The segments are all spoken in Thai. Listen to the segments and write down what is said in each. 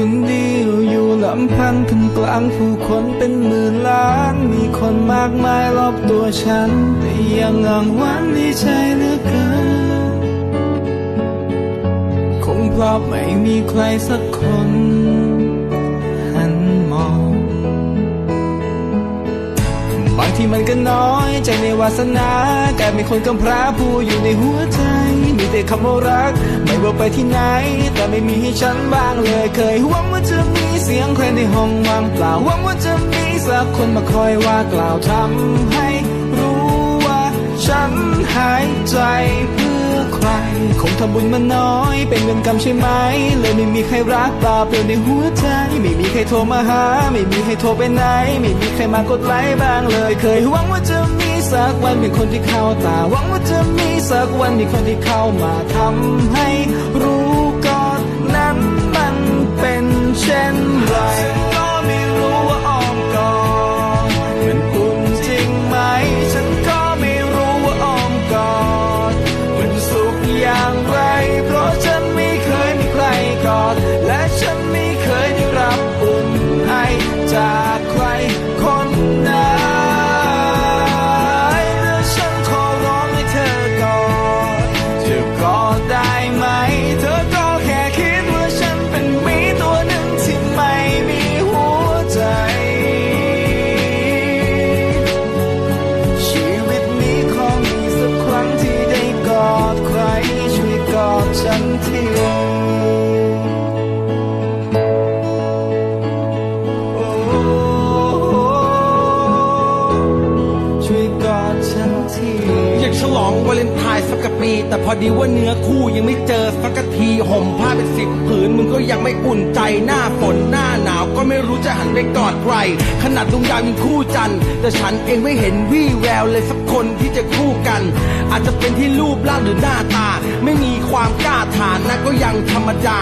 คนเดียวอยู่ลำพังท่ามกลางผู้คนเป็นหมื่นล้าน มีคนมากมายรอบตัวฉัน แต่ยังอ้างว้างในใจเหลือเกิน คงเพราะไม่มีใครสักคนางที่มันก็น้อยใจในวาสนาแกมีคนกำพร้าผู้อยู่ในหัวใจ มีแต่คำว่ารัก ไม่ว่าไปที่ไหน แต่ไม่มีให้ฉันบ้างเลย เคยหวังว่าจะมีเสียงใครในห้องว่างเปล่าหวังว่าจะมีสักคนมาคอยว่ากล่าวทำให้รู้ว่าฉันหายใจเพื่อใคร คงทำบุญมาน้อย เป็นเงินกรรมใช่ไหม เลยไม่มีใครรักเปล่าเปลี่ยวในหัวใจ ไม่มีใครโทรมาหา ไม่มีใครโทรไปไหน ไม่มีใครมากดไลค์บ้างเลย เคยหวังว่าจะมีสักวันมีคนที่เข้าตา หวังว่าจะมีสักวันมีคนที่เข้ามาทำให้รู้ จากใครคนไหนและฉันขอร้องให้เธอกอดจะกอดได้ ลองวาเลนไทน์สักกะปี แต่พอดีว่าเนื้อคู่ยังไม่เจอสักทีห่มผ้าเป็นสิบผืนมึงก็ยังไม่อุ่นใจหน้าฝนหน้าหนาวก็ไม่รู้จะหันไปกอดใคร ขนาดดวงดาวยังคู่จัน แต่ฉันเองไม่เห็นวี่แววเลยสักคนที่จะคู่กัน อาจจะเป็นที่รูปร่างหรือหน้าตา ยังธรรมดา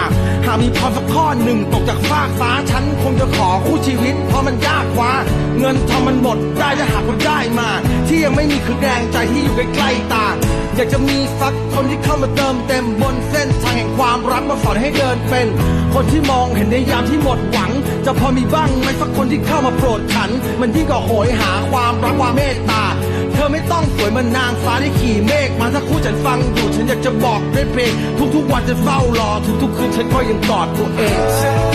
หากมีพรสักข้อหนึ่งตกจากฟากฟ้าฉันคงจะขอคู่ชีวิต เพราะมันยากกว่า เงินทองมันหมดได้จะหากมันได้มา ที่ยังไม่มีคือแรงใจที่อยู่ใกล้ๆตา อยากจะมีสักคนที่เข้ามาเติมเต็มบนเส้นทางแห่งความรักมาสอนให้เดินเป็น คนที่มองเห็นในยามที่หมดหวัง จะพอมีบ้างไหมสักคนที่เข้ามาโปรดฉัน มันยิ่งกว่าโหยหาความรักความเมตตา อไม่ต้องสวยเหมันนางฟ้าที่ขี่เมฆมาถ้าคู่ฉันฟังอยู่ฉันอยากจะบอกด้วยเพลงทุกๆวันจะเฝ้ารอทุกๆคืนฉันก็ยังกอดตัวเอง